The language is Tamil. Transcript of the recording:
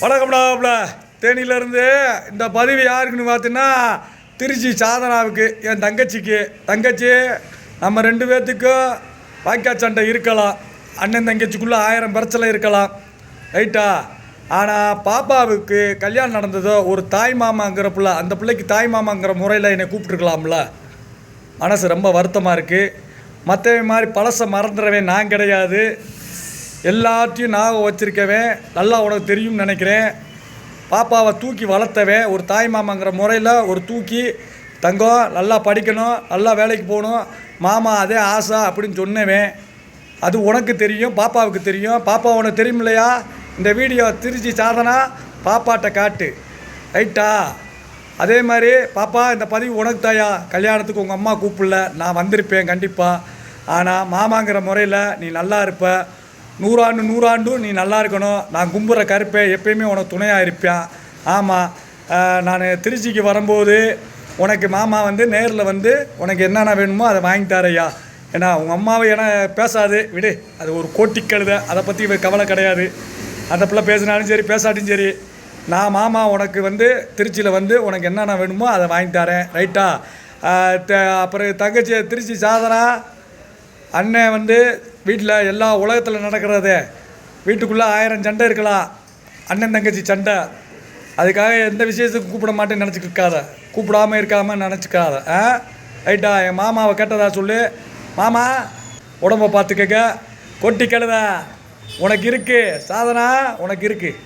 வணக்கம்டாப்ல தேனியிலேருந்து இந்த பதிவு யாருக்குன்னு பார்த்தீங்கன்னா திருச்சி சாதனாவுக்கு என் தங்கச்சிக்கு. தங்கச்சி நம்ம ரெண்டு பேர்த்துக்கும் வாய்க்கா சண்டை இருக்கலாம். அண்ணன் தங்கச்சிக்குள்ளே ஆயிரம் பிரச்சனை இருக்கலாம். ரைட்டா? ஆனால் பாப்பாவுக்கு கல்யாணம் நடந்ததோ ஒரு தாய் மாமாங்கிற பிள்ளை அந்த பிள்ளைக்கு தாய் மாமாங்கிற முறையில் என்னை கூப்பிட்டுருக்கலாம்ல. மனசு ரொம்ப வருத்தமாக இருக்குது மற்ற மாதிரி பழசை மறந்துடவே நான் கிடையாது. எல்லாத்தையும் ஞாபகம் வச்சிருக்கவன் நல்லா உனக்கு தெரியும்னு நினைக்கிறேன். பாப்பாவை தூக்கி வளர்த்தவன் ஒரு தாய் மாமாங்கிற முறையில் ஒரு தூக்கி தங்கம் நல்லா படிக்கணும் நல்லா வேலைக்கு போகணும் மாமா அதே ஆசை அப்படின்னு சொன்னவன். அது உனக்கு தெரியும் பாப்பாவுக்கு தெரியும். பாப்பா உனக்கு தெரியும் இல்லையா? இந்த வீடியோ திருச்சி சாதனா பாப்பாட்ட காட்டு. ரைட்டா? அதே மாதிரி பாப்பா இந்த பதிவு உனக்கு தாயா கல்யாணத்துக்கு உங்கள் அம்மா கூப்பிடல. நான் வந்திருப்பேன் கண்டிப்பாக ஆனால் மாமாங்கிற முறையில் நீ நல்லா இருப்ப. நூறாண்டு நூறாண்டும் நீ நல்லா இருக்கணும். நான் கும்புற கருப்பே எப்பயுமே உனக்கு துணையாக இருப்பேன். ஆமாம் நான் திருச்சிக்கு வரும்போது உனக்கு மாமா வந்து நேரில் வந்து உனக்கு என்னென்ன வேணுமோ அதை வாங்கிட்டாரையா ஏன்னா உங்கள் அம்மாவை ஏன்னா பேசாது. விடு. அது ஒரு கோட்டிக்கழுத அதை பற்றி கவலை கிடையாது. அந்த பிள்ளை பேசினாலும் சரி பேசாட்டியும் சரி. நான் மாமா உனக்கு வந்து திருச்சியில் வந்து உனக்கு என்னென்ன வேணுமோ அதை வாங்கி தரேன். ரைட்டா? த- அப்புறம் தங்கச்சி திருச்சி சாதனா அண்ணன் வந்து வீட்டில் எல்லா உலகத்தில் நடக்கிறதே. வீட்டுக்குள்ளே ஆயிரம் சண்டை இருக்கலாம் அண்ணன் தங்கச்சி சண்டை. அதுக்காக எந்த விஷயத்துக்கும் கூப்பிட மாட்டேன்னு நினச்சிட்டு இருக்காத கூப்பிடாம இருக்காமல் நினச்சிக்காத. ஆ? ரைட்டா என் மாமாவை கேட்டதா சொல்லு. மாமா உடம்ப பார்த்துக்கங்க. கொட்டி கெடுதா? உனக்கு இருக்குது சாதனா உனக்கு இருக்குது